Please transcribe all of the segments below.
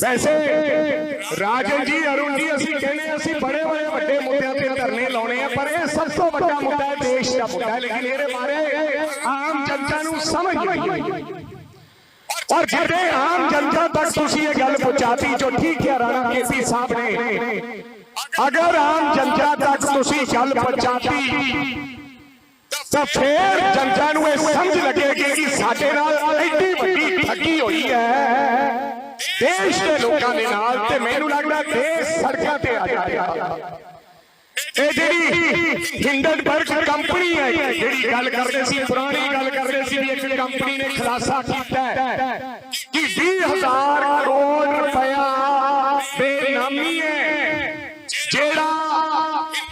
ਵੈਸੇ ਰਾਜਨ ਜੀ, ਅਰੁਣ ਜੀ, ਅਸੀਂ ਕਹਿੰਦੇ ਅਸੀਂ ਬੜੇ ਬੜੇ ਵੱਡੇ ਮੁੱਦਿਆਂ ਤੇ ਧਰਨੇ ਲਾਉਣੇ ਆ, ਪਰ ਇਹ ਸਭ ਤੋਂ ਵੱਡਾ ਮੁੱਦਾ ਹੈ ਦੇਸ਼ ਦਾ ਮੁੱਦਾ ਹੈ, ਲੇਕਿਨ ਇਹਦੇ ਬਾਰੇ ਆਮ ਜਨਤਾ ਨੂੰ ਸਮਝ ਨਹੀਂ ਆਈ। ਔਰ ਜਿਹੜੇ ਆਮ ਜਨਤਾ ਤੱਕ ਤੁਸੀਂ ਇਹ ਗੱਲ ਪਹੁੰਚਾਤੀ, ਜੋ ਠੀਕ ਹੈ, ਰਾਣਾ ਕੇਸੀ ਸਾਹਿਬ ਨੇ, ਅਗਰ ਆਮ ਜਨਤਾ ਤੱਕ ਤੁਸੀਂ ਗੱਲ ਪਹੁੰਚਾਤੀ, ਤਾਂ ਫੇਰ ਜਨਤਾ ਨੂੰ ਇਹ ਸਮਝ ਲੱਗੇਗੀ ਕਿ ਸਾਡੇ ਨਾਲ ਐਡੀ ਵੱਡੀ ਠੱਗੀ ਹੋਈ ਹੈ। ਦੇਸ਼ ਦੇ ਲੋਕਾਂ ਦੇ ਨਾਲ ਤੇ ਮੈਨੂੰ ਲੱਗਦਾ ਦੇਸ਼ ਸੜਕਾਂ ਤੇ ਆ ਜਾਏਗਾ ਇਹ ਜਿਹੜੀ ਹਿੰਡਨਬਰਗ ਕੰਪਨੀ ਹੈ, ਜਿਹੜੀ ਗੱਲ ਕਰਦੇ ਸੀ, ਪੁਰਾਣੀ ਗੱਲ ਕਰਦੇ ਸੀ ਵੀ ਇੱਕ ਕੰਪਨੀ ਨੇ ਖੁਲਾਸਾ ਕੀਤਾ ਕਿ 20000 ਕਰੋੜ ਰੁਪਇਆ ਬੇਨਾਮੀ ਹੈ, ਜਿਹੜਾ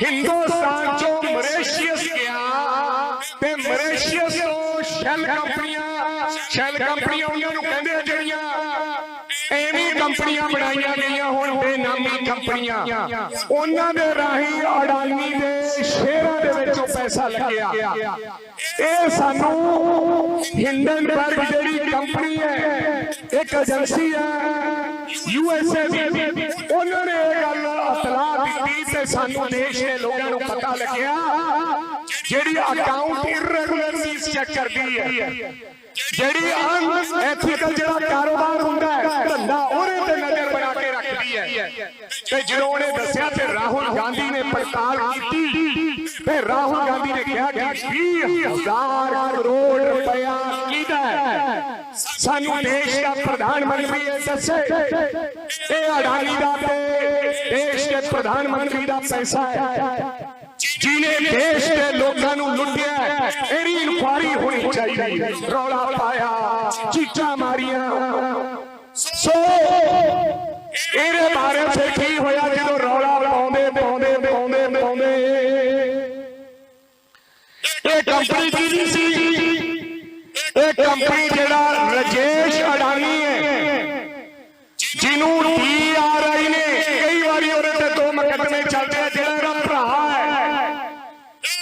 ਹਿੰਦੁਸਤਾਨ ਚੋਂ ਮਰੇਸ਼ੀਅਸ ਗਿਆ ਤੇ ਮਰੇਸ਼ੀਅਸ ਤੋਂ ਸ਼ੈਲ ਕੰਪਨੀਆਂ ਸ਼ੈਲ ਕੰਪਨੀਆਂ ਉਹਨਾਂ ਨੂੰ ਕਹਿੰਦੇ ਕੰਪਨੀਆਂ ਬਣਾਈਆਂ ਗਈਆਂ ਹੁਣ ਬੇਨਾਮੀ ਕੰਪਨੀਆਂ। ਉਹਨਾਂ ਦੇ ਰਾਹੀਂ ਅਡਾਨੀ ਦੇ ਸ਼ੇਅਰਾਂ ਦੇ ਵਿੱਚੋਂ ਪੈਸਾ ਲੱਗਿਆ। ਇਹ ਸਾਨੂੰ ਹਿੰਡਨਬਰਗ ਜਿਹੜੀ ਕੰਪਨੀ ਹੈ ਇੱਕ ਏਜੰਸੀ ਹੈ ਯੂਐਸਏ ਦੀ ਉਹਨਾਂ ਨੇ ਇਹ ਗੱਲ ਤੇ ਸਾਨੂੰ ਦੇਸ਼ ਦੇ ਲੋਕਾਂ ਨੂੰ ਪਤਾ ਲੱਗਿਆ ਜਿਹੜੀ ਅਕਾਊਂਟ ਇਰਰੈਗੂਲਰਲੀਜ਼ ਚੈੱਕ ਕਰਦੀ ਹੈ। ਜਿਹੜੀ ਅਨਐਥੀਕਲ ਜਿਹੜਾ ਕਾਰੋਬਾਰ ਹੁੰਦਾ ਹੈ, ਧੰਦਾ ਉਹਦੇ ਤੇ ਨਜ਼ਰ ਬਣਾ ਕੇ ਰੱਖਦੀ ਹੈ। ਤੇ ਜਦੋਂ ਉਹਨੇ ਦੱਸਿਆ ਤੇ ਰਾਹੁਲ ਗਾਂਧੀ ਨੇ ਪੜਤਾਲ ਕੀਤੀ, ਤੇ ਰਾਹੁਲ ਗਾਂਧੀ ਨੇ ਕਿਹਾ ਕਿ 20000 ਕਰੋੜ ਰੁਪਇਆ ਕਿਹਦਾ ਹੈ। ਸਾਨੂੰ ਦੇਸ਼ ਦਾ ਪ੍ਰਧਾਨ ਮੰਤਰੀ ਇਹ ਦੱਸੇ। ਇਹ ਅਡਾਨੀ ਦਾ ਤੇ ਦੇਸ਼ ਦੇ ਪ੍ਰਧਾਨ ਮੰਤਰੀ ਦਾ ਪੈਸਾ ਹੈ। ਜਿਨੇ ਦੇਸ਼ ਦੇ ਲੋਕਾਂ ਨੂੰ ਲੁੱਟਿਆ ਇਹਦੀ ਇਨਕੁਆਰੀ ਹੋਣੀ ਚਾਹੀਦੀ ਰੌਲਾ ਪਾਇਆ ਚੀਚਾ ਮਾਰੀਆਂ। ਸੋ ਇਹਦੇ ਬਾਰੇ ਫਿਰ ਕੰਪਨੀ ਜਿਹੜਾ ਰਜੇਸ਼ ਅਡਾਨੀ ਹੈ, ਜਿਹਨੂੰ ਡੀਆਰਆਈ ਨੇ ਕਈ ਵਾਰੀ ਉਹਦੇ ਤੇ ਦੋ ਮੁਕੱਦਮੇ ਚੱਲਦੇ ਆ, ਜਿਹੜਾ ਇਹਦਾ ਭਰਾ ਹੈ।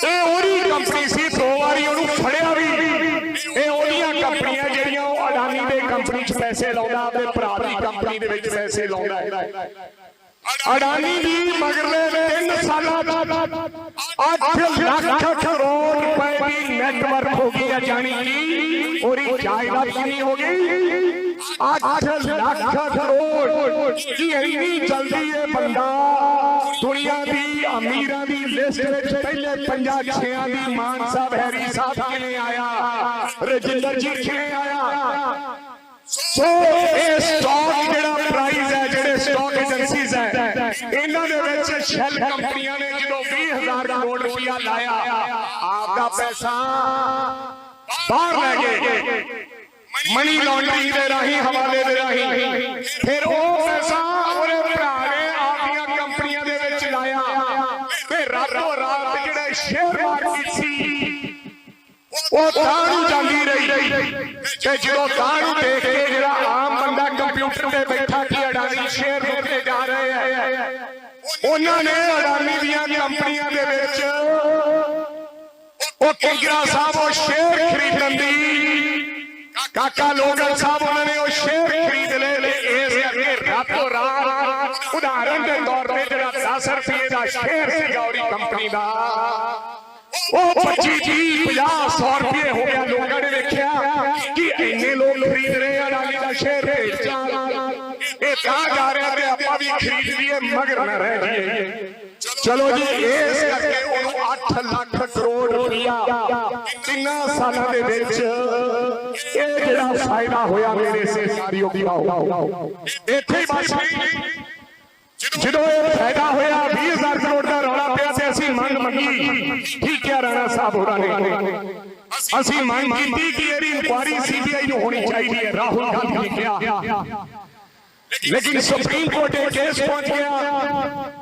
ਇਹ ਉਹਦੀ ਕੰਪਨੀ ਸੀ, ਦੋ ਵਾਰੀ ਉਹਨੂੰ ਫੜਿਆ ਵੀ। ਇਹ ਉਹਦੀਆਂ ਕੰਪਨੀਆਂ ਜਿਹੜੀਆਂ, ਉਹ ਅਡਾਨੀ ਦੇ ਕੰਪਨੀ 'ਚ ਪੈਸੇ ਲਾਉਂਦਾ, ਆਪਣੇ ਭਰਾ ਦੀ ਕੰਪਨੀ ਦੇ ਵਿੱਚ ਪੈਸੇ ਲਾਉਂਦਾ ਹੈ। ਅਡਾਨੀ ਦੀ ਮਗਰਲੇ 3 ਸਾਲਾਂ ਦਾ 8 ਲੱਖ ਕਰੋੜ ਰੁਪਏ ਦੀ ਨੈਟਵਰਕ ਹੋ ਗਈ ਹੈ ਜਾਣੀ। ਕਿ ਉਹਦੀ ਜਾਇਦਾਦ ਕਿੰਨੀ ਹੋ ਗਈ? 8 ਲੱਖ ਕਰੋੜ। ਕੀ ਇੰਨੀ ਜਲਦੀ ਇਹ ਬੰਦਾ। ਦੁਨੀਆ ਦੀ ਅਮੀਰਾਂ ਦੀ ਲਿਸਟ ਵਿੱਚ ਪਹਿਲੇ ਪੰਜਾਂ ਛਿਆਂ ਦੀ ਮਾਨ ਸਾਹਿਬ ਹੈਰੀ ਸਾਹਿਬ ਕਿਵੇਂ ਆਇਆ? ਰਜਿੰਦਰ ਜੀ ਸੋ, ਇਹ ਸਟਾਕ ਜਿਹੜਾ ਪ੍ਰਾਈਸ ਹੈ, ਜਿਹੜੇ ਸਟਾਕ ਏਜੰਸੀਜ਼ ਹੈ, ਇਹਨਾਂ ਦੇ ਵਿੱਚ ਸ਼ੈਲ ਕੰਪਨੀਆਂ ਨੇ ਜਦੋਂ 20000 ਕਰੋੜ ਰੁਪਇਆ ਲਾਇਆ ਆਪ ਦਾ ਪੈਸਾ ਬਾਹਰ ਲੈ ਗਏ ਮਨੀ ਲਾਂਡਰਿੰਗ ਦੇ ਰਾਹੀਂ ਹਵਾਲੇ ਦੇ ਰਾਹੀਂ ਫਿਰ ਉਹ ਪੈਸਾ ਉਹਦੇ ਭਰਾ ਨੇ ਆਪਦੀਆਂ ਕੰਪਨੀਆਂ ਦੇ ਵਿੱਚ ਲਾਇਆ ਤੇ ਰਾਤੋਂ ਰਾਤ ਜਿਹੜਾ ਸ਼ੇਅਰ ਮਾਰਕੀਟ ਸੀ ਉਹ ਤਾਂ ਨੂੰ ਜਾਂਦੀ ਰਹੀ ਤੇ ਜਦੋਂ ਤਾਂ ਨੂੰ ਦੇਖ ਕੇ ਜਿਹੜਾ ਆਮ ਬੰਦਾ ਕੰਪਿਊਟਰ ਤੇ ਬੈਠਾ ਕਿ ਅਡਾਨੀ ਸ਼ੇਅਰ ਮੁੱਕਦੇ ਜਾ ਰਹੇ ਹੈ ਉਹਨਾਂ ਨੇ ਅਡਾਨੀ ਦੀਆਂ ਕੰਪਨੀਆਂ ਦੇ ਵਿੱਚ। ਉਹ ਕਿੰਗਰਾ ਸਾਹਿਬ ਉਹ ਸ਼ੇਅਰ ਖਰੀਦਣ ਦੀ। ਕਾਕਾ ਲੋਗਲ ਸਾਹਿਬ ਉਹਨਾਂ ਨੇ ਉਹ ਸ਼ੇਅਰ ਖਰੀਦ ਲਏ ਇਸ ਕਰਕੇ ਰਾਤੋਂ ਰਾਤ। ਉਦਾਹਰਨ ਦੇ ਤੌਰ ਤੇ ਜਿਹੜਾ 10 ਰੁਪਏ ਦਾ ਸ਼ੇਅਰ ਸੀਗਾ ਉਹਦੀ ਕੰਪਨੀ ਦਾ। ਉਹ 25 30 50 100 ਰੁਪਏ ਹੋ ਗਿਆ ਲੋਕਾਂ ਨੇ ਵੇਖਿਆ ਕਿ ਇੰਨੇ ਲੋਕ ਖਰੀਦ ਰਹੇ ਆ ਅਡਾਨੀ ਦਾ ਸ਼ੇਰ ਭੇਜਾਂ ਇਹ ਤਾਂ ਜਾ ਰਿਹਾ ਤੇ ਆਪਾਂ ਵੀ ਖਰੀਦ ਲਈਏ, ਮਗਰ ਨਾ ਰਹਿ ਜਾਈਏ। ਚਲੋ ਜੀ ਇਸ ਕਰਕੇ ਉਹਨੂੰ 8 ਲੱਖ ਕਰੋੜ ਰੁਪਇਆ ਤਿੰਨਾਂ ਸਾਲਾਂ ਦੇ ਵਿੱਚ ਇਹ ਜਿਹੜਾ ਫਾਇਦਾ ਹੋਇਆ ਮੇਰੇ ਸੇ ਸਾਰੀ ਹੋਊ ਇੱਥੇ ਹੀ ਬਸ। ਜਦੋਂ ਇਹ ਫਾਇਦਾ ਹੋਇਆ 20000 ਕਰੋੜ ਦਾ ਰੌਲਾ ਪਿਆ ਤੇ ਅਸੀਂ ਮੰਗ ਮੰਗੀ। ਠੀਕ ਹੈ ਰਾਣਾ ਸਾਹਿਬ ਹੋਰਾਂ ਨੇ? ਅਸੀਂ ਮੰਗ ਕੀਤੀ ਕਿ ਇਹਦੀ ਇਨਕੁਆਰੀ ਸੀਬੀਆਈ ਨੂੰ ਹੋਣੀ ਚਾਹੀਦੀ ਹੈ। ਰਾਹੁਲ ਗਾਂਧੀ ਨੇ ਕਿਹਾ। ਲੇਕਿਨ ਸੁਪਰੀਮ ਕੋਰਟ ਦੇ ਕੇਸ ਪਹੁੰਚ ਗਿਆ।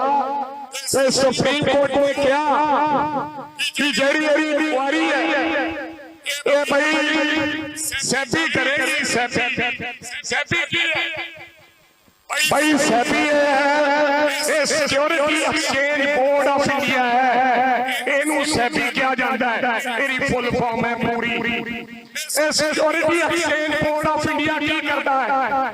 ਤੇ ਸੁਪਰੀਮ ਕੋਰਟ ਨੇ ਕਿਹਾ ਕਿ ਜਿਹੜੀ ਇਹਦੀ ਇਨਕੁਆਰੀ ਹੈ ਇਹ ਬਈ ਸੈਬੀ ਕਰੇਗੀ ਸੈਬੀ ਸੈਬੀ ਕੀ ਹੈ? ਭਾਈ ਸੈਬੀ ਹੈ। ਇਹ security exchange board of India ਹੈ। ਇਹਨੂੰ ਸੈਬੀ ਕਿਹਾ ਜਾਂਦਾ ਹੈ। ਇਹਦੀ ਫੁੱਲ ਫਾਰਮ ਹੈ ਪੂਰੀ। ਇਹ security exchange board of India ਕੀ ਕਰਦਾ ਹੈ?